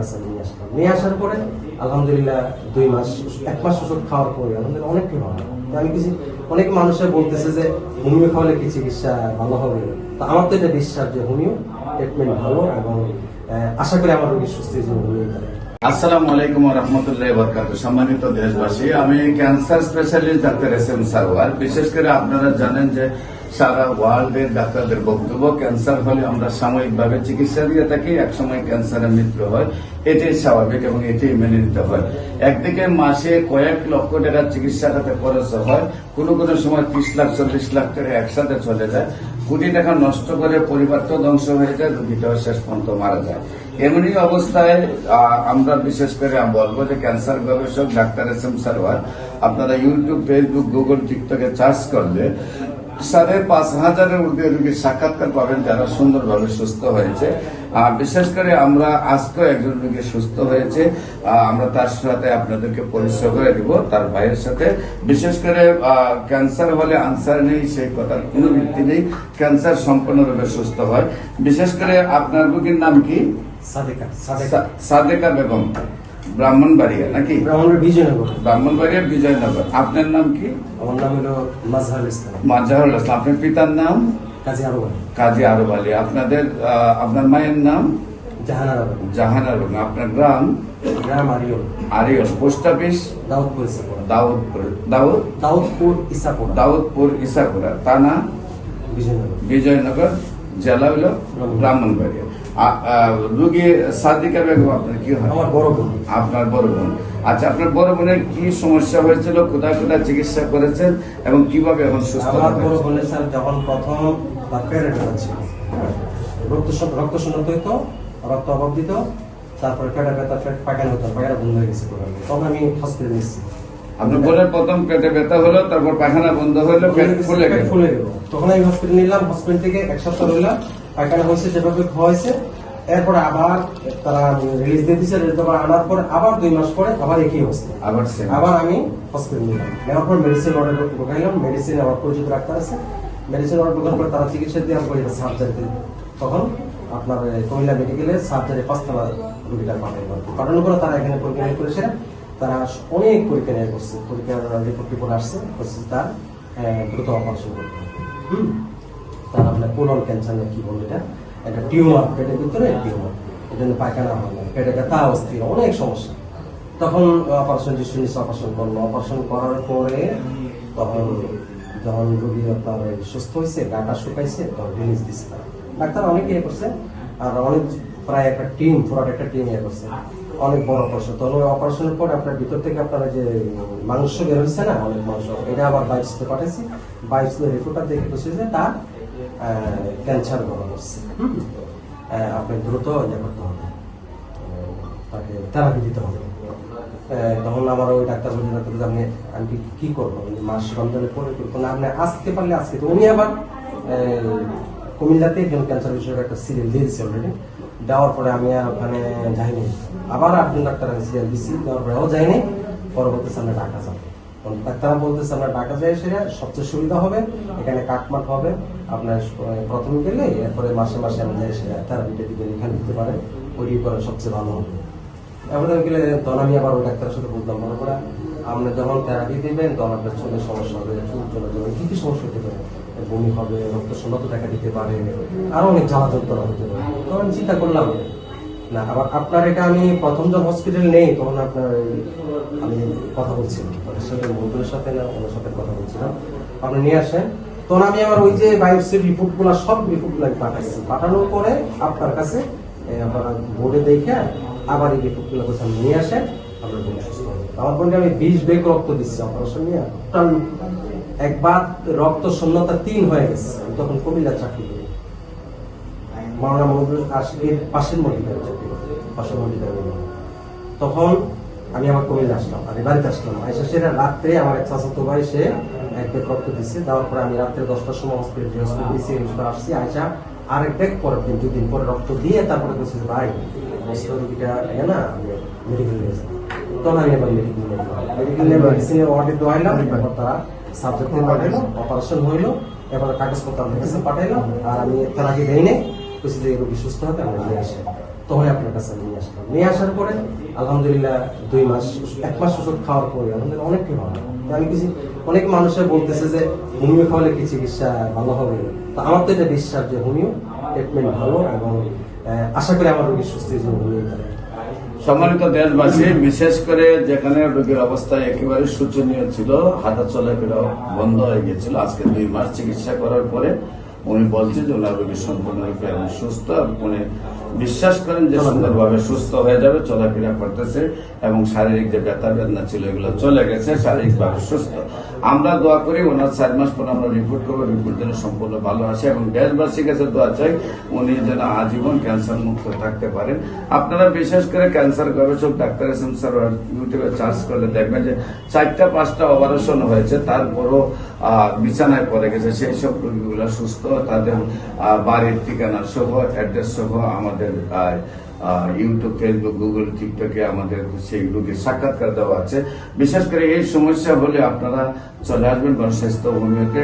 কাছে নিয়ে আসলাম। নিয়ে আসার পরে, আলহামদুলিল্লাহ, দুই মাস, এক মাস ওষুধ খাওয়ার পরে আলহামদুলিল্লাহ ভালো আমি কিছু অনেক বলতেছে যে, হোমিও খাওয়ালে কি চিকিৎসা ভালো হবে? আমার তো এটা বিশ্বাস যে হোমিও ট্রিটমেন্ট ভালো এবং আশা করি আমার রোগী সুস্থ হোমিও আসসালামু আলাইকুম রহমতুল্লাহ বরকাত সম্মানিত দেশবাসী, আমি cancer specialist doctor S M Sarwar. বিশেষ করে আপনারা জানেন যে সারা ওয়ার্ল্ডের ডাক্তারদের বক্তব্য, ক্যান্সার হলে আমরা সাময়িকভাবে চিকিৎসা দিয়ে থাকি, একসময় ক্যান্সারের মৃত্যু হয়। এটাই স্বাভাবিক এবং এটাই মেনে নিতে হয়। একদিকে মাসে কয়েক লক্ষ টাকার চিকিৎসা খাতে খরচ হয়। কোনো কোনো সময় ত্রিশ লাখ, চল্লিশ লাখ টাকা একসাথে চলে যায়। কোটি টাকা নষ্ট করে পরিবার তো ধ্বংস হয়ে যায় রুগীটাও শেষ পর্যন্ত মারা যায়। এমনি অবস্থায় আমরা বিশেষ করে বলব যে ক্যান্সার গবেষক ডাক্তার এস এম সারওয়ার, আপনারা ইউটিউব, ফেসবুক, গুগল, টিকটকে চার্জ করলে সাড়ে পাঁচ হাজারের ঊর্ধ্বে রোগীর সাক্ষাৎকার পাবেন যারা সুন্দরভাবে সুস্থ হয়েছে। বিশেষ করে আমরা আজকেও একজন রোগী সুস্থ হয়েছে। আমরা তার সাথে আপনাদেরকে পরিচয় করে দিব তার ভাইয়ের সাথে। বিশেষ করে ক্যান্সার হলে আনসার নেই সেই কথার কোনো ভিত্তি নেই। ক্যান্সার সম্পূর্ণরূপে সুস্থ হয়। বিশেষ করে আপনার রোগীর নাম কি? সাদেকা সাদেকা। সাদেকা বেগম। ব্রাহ্মণবাড়িয়া নাকি আমাদের বিজয়নগর ব্রাহ্মণবাড়িয়া বিজয়নগর আপনার নাম কি আমার নাম হলো মাজহার ইসলাম মাজাহুল ইসলাম আপনার পিতার নাম কাজী আরো কাজী আরব আলী আপনাদের আহ, আপনার মায়ের নাম জাহানার আরো জাহানার বেগম আপনার গ্রাম গ্রাম আরিয়ল আরিয়ল পোস্ট অফিস দাউদপুর ইসাপুরা দাউদপুর দাউদ দাউদপুর ইসাপুরা দাউদপুর ইসাকুরা থানা বিজয়নগর বিজয়নগর জেলা হলো ব্রাহ্মণবাড়িয়া আ- আহ, রুগী সাদিকা বেগম আপনার কি হয়? আমার বড় বোন। আপনার বড় বোন। আচ্ছা আপনার বড় বোনের কি সমস্যা হয়েছিল? কোথায় কোথায় চিকিৎসা করেছেন? এবং কীভাবে এখন সুস্থ আমার বড় বোনের স্যার যখন প্রথম তার পেরেড ছিল রক্ত রক্ত শূন্যত হইতো রক্ত অভাব দিত তারপরে পেটে ব্যথা পেট পায়খানা হতো পায়খানা বন্ধ হয়ে গেছে। তখন আমি হসপিটালে নিচ্ছি আপনার বোনের প্রথম পেটে ব্যথা হলো তারপর পায়খানা বন্ধ হলো পেট ফুলে গেল ফুলে গেল। তখন আমি হসপিটাল নিলাম হসপিটাল থেকে এক সপ্তাহ রইলাম। পায়খানা হয়েছে যেভাবে হয়েছে এরপরে আবার তারা রিলিজ দিয়ে রিলিজ দেওয়ার আনার পরে আবার দুই মাস পরে আবার একই অবস্থা। আবার আবার আমি হসপিটাল নিলাম। নেওয়ার পর মেডিসিন অর্ডার ঢুকাইলাম মেডিসিন আমার পরিচিত ডাক্তার আছে। মেডিসিন অর্ডার ঢোকার পর তারা চিকিৎসা দিয়ে আমাকে সার্জারিতে তখন আপনার কুমিল্লা মেডিকেলে সার্জারি পাঁচতলা রোগীটা পাঠাইল। পাঠানোর পরে তারা এখানে নিরীক্ষা করেছে। তারা অনেক পরীক্ষা নিয়ে করছে। পরীক্ষার রিপোর্ট টিপোর্ট আসছে, করছে তার দ্রুত অপারেশন করতে হবে। তার আপনার কোলন ক্যান্সার না কি বলে এটা? একটা টিউমার, পেটের ভিতরে টিউমার। জন্য পায়খানা হয় না। পেটে ব্যথা অস্থির অনেক সমস্যা। তখন অপারেশন যে শুনিস অপারেশন করল। অপারেশন করার পরে তখন যখন রোগী আপনার সুস্থ হয়েছে, গাটা শুকাইছে, তখন রিলিজ দিচ্ছে তারা। ডাক্তার অনেক ইয়ে করছে, আর অনেক প্রায় একটা টিম পুরো একটা টিম ইয়ে করছে। অনেক বড় অপারেশন ওই অপারেশনের পর আপনার ভিতর থেকে আপনার যে মাংস বের হয়েছে না, অনেক মাংস, এটা আবার বাইসতে পাঠাইছি। বাইসতে রিপোর্টটা দেখে বসে যে তার ক্যান্সার বড় হুম? আপনি দ্রুত ইয়ে করতে হবে। তাকে থেরাপি দিতে হবে। তখন আমার ওই ডাক্তার বলছে ডাক্তার আপনি আমি কি- করব? মাস রমজানের পরে করব না আপনি আসতে পারলে আজকে। তো উনি আবার কুমিল্লাতে ক্যান্সার বিষয়ে একটা সিরিয়াল দিয়েছে অলরেডি দেওয়ার পরে আমি আর ওখানে যাইনি। আবার একজন ডাক্তার আমি সিরিয়াল দিচ্ছি দেওয়ার পরেও যাইনি পরবর্তী সামনে ঢাকা যাব। ডাক্তাররা বলতেছে আমরা ঢাকা যাই সেটা সবচেয়ে সুবিধা হবে। এখানে কাটমাট হবে। আপনার প্রথমে গেলে এরপরে মাসে মাসে আমরা যাই সেটা থেরাপিটা দিবেন এখানে দিতে পারেন ওই করে সবচেয়ে ভালো হবে। এবার গেলে তখন আমি আবার ওই ডাক্তারের সাথে বলতাম, মনে করে আপনি যখন থেরাপি দিবেন, তখন আপনার চোখের সমস্যা হবে, চুল চলে যাবে, কি কি সমস্যা হতে পারে? বমি হবে রক্ত শূন্যতা দেখা দিতে পারে, আরও অনেক জ্বালা যন্ত্রণা হতে পারে। তখন চিন্তা করলাম, না, আবার আপনার এটা আমি প্রথম যখন হসপিটাল নেই, তখন আপনার আমি কথা বলছিলাম ওদের সাথে, বন্ধুদের সাথে না, ওনার সাথে কথা বলছিলাম। আপনি নিয়ে আসেন। তখন আমি আমার ওই যে বায়োপসির রিপোর্টগুলা সব রিপোর্টগুলো পাঠাইছি। পাঠানোর পরে আপনার কাছে আপনারা বোর্ডে দেখে আবার এই রিপোর্টগুলো নিয়ে আসেন, আপনার সুস্থ আমার বোনকে আমি বিশ বেগ রক্ত দিচ্ছি অপারেশন নিয়ে। একবার রক্ত শূন্যতা তিন হয়ে গেছে। আমি তখন কুমিল্লা চাকরি করি। পাশের মন্দিরে চাকরি পাশের তখন আমি আমার কুমিল্লা আসলাম, আমি বাড়িতে আসলাম। আইসা সেটা রাত্রে আমার এক চাচাতো ভাই, সে এক ব্যাগ রক্ত দিচ্ছে দেওয়ার পরে আমি রাত্রে দশটার সময় হসপিটাল হসপিটাল দিয়েছি হসপিটাল আসছি। আইসা আরেক ব্যাগ পরের দিন, দুদিন পরে রক্ত দিয়ে তারপরে বলছি ভাই রোগীটা ইয়ে না মেডিকেল নিয়ে মেডিকেল ওয়ার্ডে দোয়াইলাম তারা সাবজেক্টে পাঠাইলো অপারেশন হইল এবার কাগজপত্র আমার কাছে পাঠাইলো আর আমি তার আগে দেই নেই বলছি যে রোগী সুস্থ হবে আমরা নিয়ে আসে আপনার কাছে নিয়ে আসলাম নিয়ে আসার পরে আলহামদুলিল্লাহ দুই মাস এক মাস ওষুধ খাওয়ার পরে আলহামদুলিল্লাহ অনেকটাই ভালো আমি কিছু অনেক মানুষের বলতেছে যে হোমিও খাওয়ালে কি চিকিৎসা ভালো হবে তো আমার তো এটা বিশ্বাস যে হোমিও ট্রিটমেন্ট ভালো এবং আশা করি আমার রোগী সুস্থ হয়ে হোমিও। সম্মানিত দেশবাসী, বিশেষ করে যেখানে রোগীর অবস্থা একেবারে শোচনীয় ছিল, হাঁটা চলাফেরা বন্ধ হয়ে গেছিল। আজকে দুই মাস চিকিৎসা করার পরে উনি বলছে যে ওনার রোগী সম্পূর্ণরূপে সুস্থ। উনি বিশ্বাস করেন যে সুন্দরভাবে সুস্থ হয়ে যাবে চলাফেরা করতেছে এবং শারীরিক যে ব্যথা বেদনা ছিল এগুলো চলে গেছে শারীরিকভাবে সুস্থ। আমরা দোয়া করি ওনার চার মাস পর আমরা রিপোর্ট করব রিপোর্ট যেন সম্পূর্ণ ভালো আসে এবং দেশবাসীর কাছে দোয়া চাই উনি যেন আজীবন ক্যান্সার মুক্ত থাকতে পারেন। আপনারা বিশেষ করে ক্যান্সার গবেষক ডাক্তার এস এম স্যার ইউটিউবে চার্জ করলে দেখবেন যে চারটা পাঁচটা অপারেশন হয়েছে তারপরও বিছানায় পড়ে গেছে সেই সব রোগীগুলো সুস্থ তাদের বাড়ির ঠিকানা সহ অ্যাড্রেস সহ আমাদের আহ, ইউটিউব ফেসবুক গুগল টিকটকে আমাদের সেইগুলোকে সাক্ষাৎকার দেওয়া আছে। বিশেষ করে এই সমস্যা হলে আপনারা চলে আসবেন গণস্বাস্থ্য ভূমিকে